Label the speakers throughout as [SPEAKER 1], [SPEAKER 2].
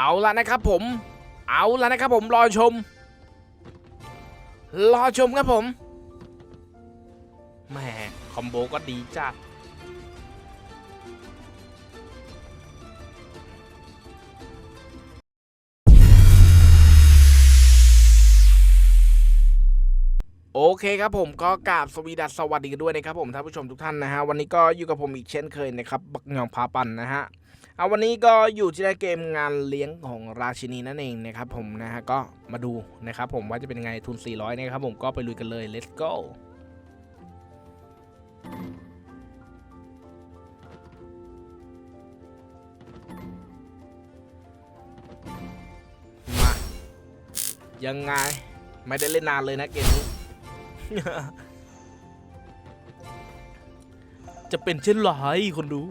[SPEAKER 1] เอาละนะครับผม เอาละนะครับผมรอชม รอชมครับผมแหม่คอมโบก็ดีจัดโอเคครับผมก็กราบสวีดัสสวัสดีกันด้วยนะครับผมท่านผู้ชมทุกท่านนะฮะวันนี้ก็อยู่กับผมอีกเช่นเคยนะครับบักหยองพาปันนะฮะ เอาวันนี้ก็อยู่ที่ในเกมงานเลี้ยงของราชินีนั่นเองนะครับผมนะฮะก็มาดูนะครับผมว่าจะเป็นไงทุน 400 นะครับผมก็ไปลุยกันเลย let's go มายังไง ไม่ได้เล่นนานเลยนะเกมนี้ จะเป็นเช่นไรคนดู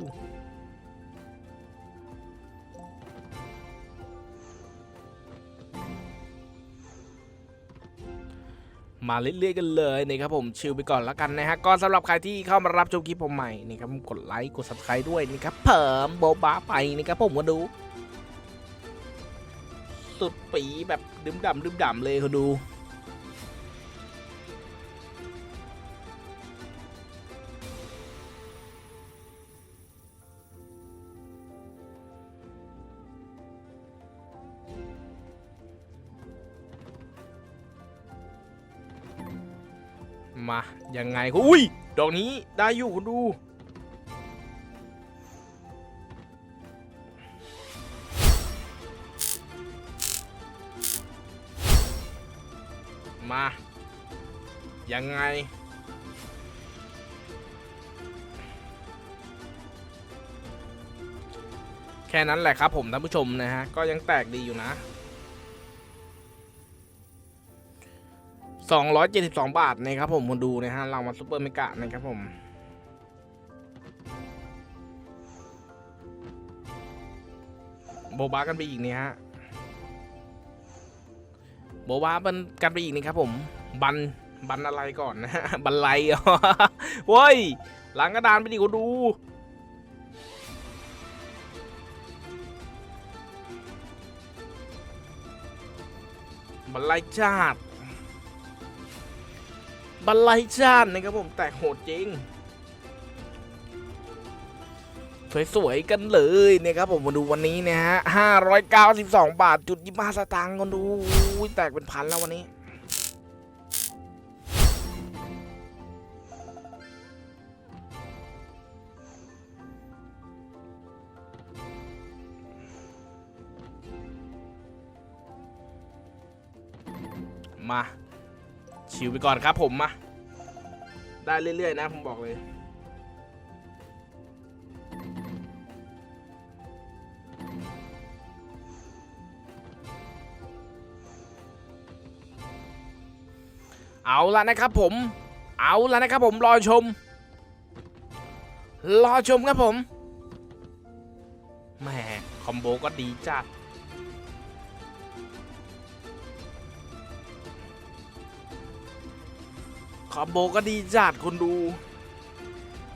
[SPEAKER 1] มาเรื่อยๆกันเลยนะครับผมชิลไปก่อนแล้วกันนะฮะก็สำหรับใครที่เข้ามารับชมคลิปผมใหม่นี่ครับกดไลค์กด subscribe ด้วยนี่ครับเพิ่มโบบาไปนี่ครับผมมาดู สุดปีแบบดื่มดำดื่มดำเลยคนดู มายังไงอุ้ยดอกนี้ได้อยู่คุณดูมายังไง แค่นั้นแหละครับผมท่านผู้ชมนะฮะ ก็ยังแตกดีอยู่นะ 272 บาทนะครับผมมาดูนะฮะเรามาซุปเปอร์เมกะนะครับผมโบบากันไปอีกนี่ฮะโบบาบันกันไปอีกนี่ครับผม บันบันอะไรก่อนนะฮะบันไลอ๋อเว้ยหลังกระดานไปดิคนดูบันไลชาติ บันไลชาตินะครับผมแตกโหดจริง สวยๆกันเลยนะครับผมมาดูวันนี้นะฮะ592บาทจุดยี่าสตางค์กันดูแตกเป็นพันแล้ววันนี้มา ชิวไปก่อนครับผมมาได้เรื่อยๆนะผมบอกเลยเอาละนะครับผม เอาละนะครับผม รอชม รอชมครับผม แหม คอมโบก็ดีจัด อมโบก็ดีจัดคนดู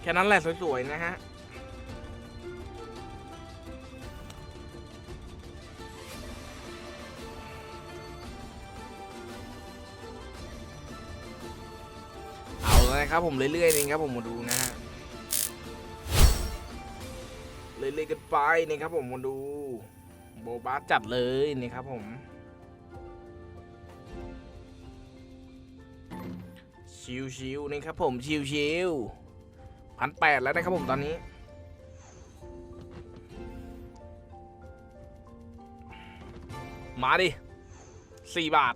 [SPEAKER 1] แค่นั้นแหละสวยๆ นะฮะ เอาเลยครับผมเรื่อยๆนี่ครับผมมาดูนะฮะ เรื่อยๆกันไปนี่ครับผมมาดู โบบาจัดเลยนี่ครับผม ชิวๆนี่ครับผมชิวๆพันแปดแล้วนะครับผมตอนนี้ มาดิสี่บาท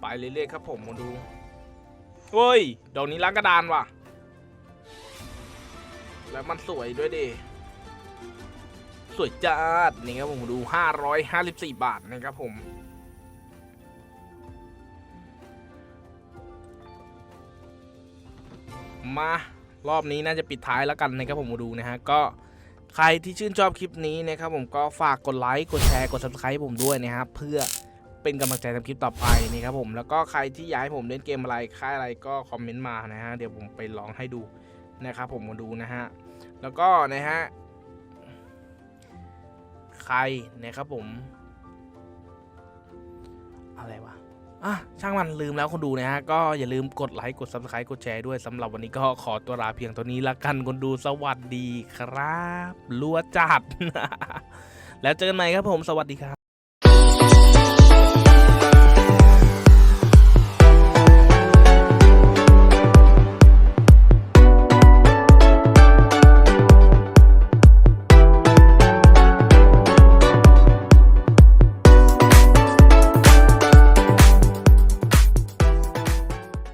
[SPEAKER 1] ไปเรื่อยๆครับผมมาดูเฮ้ยดอกนี้ล้างกระดานว่ะ แล้วมันสวยด้วยดิสวยจัดนี่ครับผมดู 554 บาทนะครับผมมารอบนี้น่าจะปิดท้ายแล้วกันนะครับผมมาดูนะฮะก็ใครที่ชื่นชอบคลิปนี้นะครับผมก็ฝากกดไลค์กดแชร์กด subscribe ผมด้วยนะครับเพื่อเป็นกำลังใจทำคลิปต่อไปนี่ครับผมแล้วก็ใครที่อยากให้ผมเล่นเกมอะไรค่ายอะไรก็คอมเมนต์มานะฮะเดี๋ยวผมไปลองให้ดู นะครับผมมาดูนะฮะ แล้วก็นะฮะ ใครนะครับผม อะไรวะอะช่างมันลืมแล้วคนดูนะฮะ ก็อย่าลืมกดไลค์กด subscribe กดแชร์ด้วยสำหรับวันนี้ก็ขอตัวลาเพียงเท่านี้ละกันคนดูสวัสดีครับ รัวจัด แล้วเจอกันใหม่ครับผมสวัสดีครับ